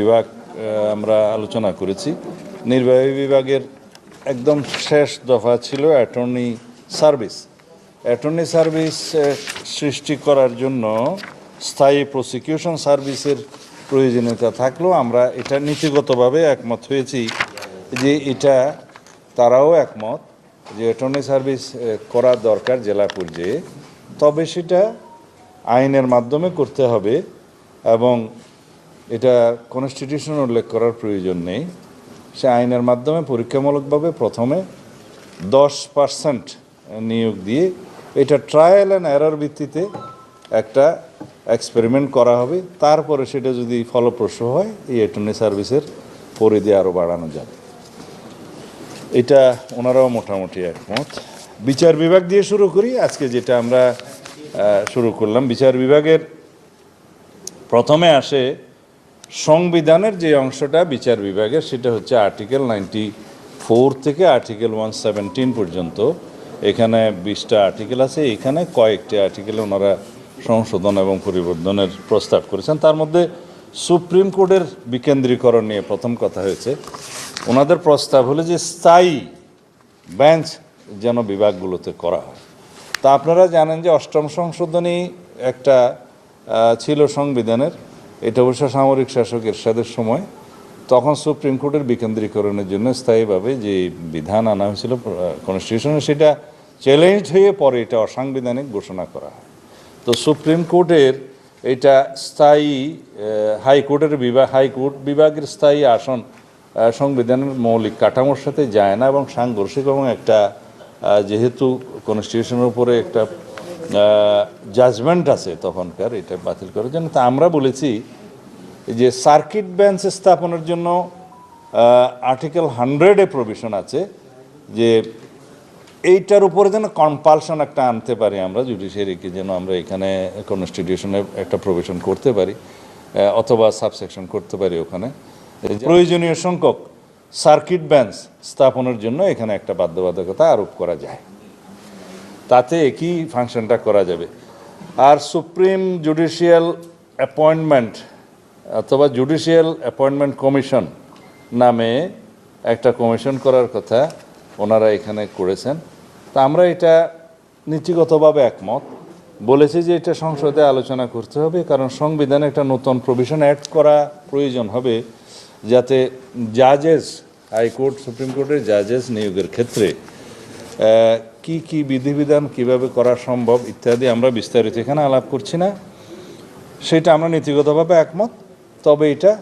বিভাগ আমরা আলোচনা করেছি। নির্বাহী বিভাগের একদম শেষ দফা ছিল অ্যাটর্নি সার্ভিস। অ্যাটর্নি সার্ভিস সৃষ্টি করার জন্য স্থায়ী প্রসিকিউশন সার্ভিসের প্রয়োজনীয়তা থাকলেও আমরা এটা নীতিগতভাবে একমত হয়েছি যে এটা তারাও একমত যে অ্যাটর্নি সার্ভিস করা দরকার জেলা পর্যায়ে। তবে সেটা আইনের মাধ্যমে করতে হবে এবং এটা কনস্টিটিউশন উল্লেখ করার প্রয়োজন নেই। সে আইনের মাধ্যমে পরীক্ষামূলকভাবে প্রথমে দশ পার্সেন্ট নিয়োগ দিয়ে এটা ট্রায়াল অ্যান্ড এরার ভিত্তিতে একটা এক্সপেরিমেন্ট করা হবে। তারপরে সেটা যদি ফলপ্রসূ হয়, এই অ্যাটর্নি সার্ভিসের পরিধি আরও বাড়ানো যাবে। এটা ওনারাও মোটামুটি একমত। বিচার বিভাগ দিয়ে শুরু করি। আজকে যেটা আমরা শুরু করলাম, বিচার বিভাগের প্রথমে আসে সংবিধানের যে অংশটা বিচার বিভাগের, সেটা হচ্ছে আর্টিকেল নাইনটি ফোর থেকে আর্টিকেল ওয়ান সেভেন্টিন পর্যন্ত। এখানে বিশটা আর্টিকেল আছে, এখানে কয়েকটি আর্টিকেল ওনারা সংশোধন এবং পরিবর্তনের প্রস্তাব করেছেন। তার মধ্যে সুপ্রিম কোর্টের বিকেন্দ্রীকরণ নিয়ে প্রথম কথা হয়েছে। ওনাদের প্রস্তাব হলো যে স্থায়ী বেঞ্চ যেন বিভাগগুলোতে করা হয়। তা আপনারা জানেন যে অষ্টম সংশোধনী একটা ছিল সংবিধানের। এটা অবশ্য সামরিক শাসক এরশাদের সময়। তখন সুপ্রিম কোর্টের বিকেন্দ্রীকরণের জন্য স্থায়ীভাবে যে বিধান আনা হয়েছিল কনস্টিটিউশনে সেটা চ্যালেঞ্জ হয়ে পরে এটা অসাংবিধানিক ঘোষণা করা হয়। তো সুপ্রিম কোর্টের এটা স্থায়ী হাইকোর্টের বিভাগ হাইকোর্ট বিভাগের স্থায়ী আসন সংবিধানের মৌলিক কাঠামোর সাথে যায় না এবং সাংঘর্ষিক এবং একটা যেহেতু কনস্টিটিউশনের উপরে একটা জাজমেন্ট আছে তখনকার, এটা বাতিল করার জন্য। তা আমরা বলেছি যে সার্কিট বেঞ্চ স্থাপনের জন্য আর্টিকেল হান্ড্রেডে প্রভিশন আছে যে এইটার উপরে যেন কম্পালশন একটা আনতে পারি আমরা জুডিশিয়ারিকে যেন আমরা এখানে কনস্টিটিউশনে একটা প্রভিশন করতে পারি অথবা সাবসেকশন করতে পারি ওখানে। প্রয়োজনীয় সংখ্যক সার্কিট বেঞ্চ স্থাপনের জন্য এখানে একটা বাধ্যবাধকতা আরোপ করা যায়। তাতে একই ফাংশনটা করা যাবে। আর সুপ্রিম জুডিশিয়াল অ্যাপয়েন্টমেন্ট অথবা জুডিশিয়াল অ্যাপয়েন্টমেন্ট কমিশন নামে একটা কমিশন করার কথা ওনারা এখানে করেছেন। তা আমরা এটা নীতিগতভাবে একমত। বলেছি যে এটা সংসদে আলোচনা করতে হবে, কারণ সংবিধানে একটা নতুন প্রভিশন অ্যাড করা প্রয়োজন হবে, যাতে জাজেস হাইকোর্ট সুপ্রিম কোর্টের জাজেস নিয়োগের ক্ষেত্রে কি কি বিধিবিধান কীভাবে করা সম্ভব ইত্যাদি আমরা বিস্তারিত এখানে আলাপ করছি না। সেটা আমরা নীতিগতভাবে একমত, তবে এটা